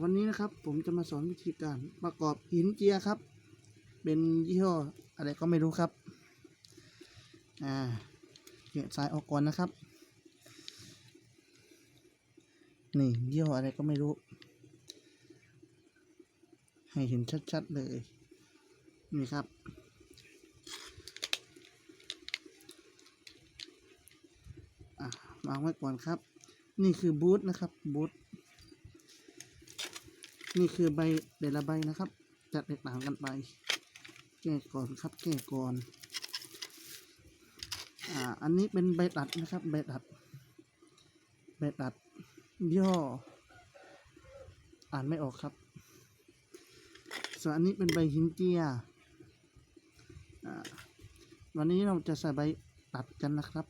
วันนี้นะครับผมจะมาสอนวิธีการประกอบหินเจียครับ เป็นยี่ห้ออะไรก็ไม่รู้ครับอ่าเกะสายออกก่อนนะครับ นี่ยี่ห้ออะไรก็ไม่รู้ ให้เห็นชัดๆเลย นี่ครับวางไว้ก่อนครับ นี่คือบูธนะครับบูธ นี่คือใบแต่ละใบนะครับ จะแตกต่างกันไป แก้ก่อนครับแก้ก่อนอ่าอันนี้เป็นใบตัดนะครับใบตัดใบตัด ย่อ อ่านไม่ออกครับ ส่วนอันนี้เป็นใบหินเจียวันนี้เราจะใส่ใบตัดกันนะครับ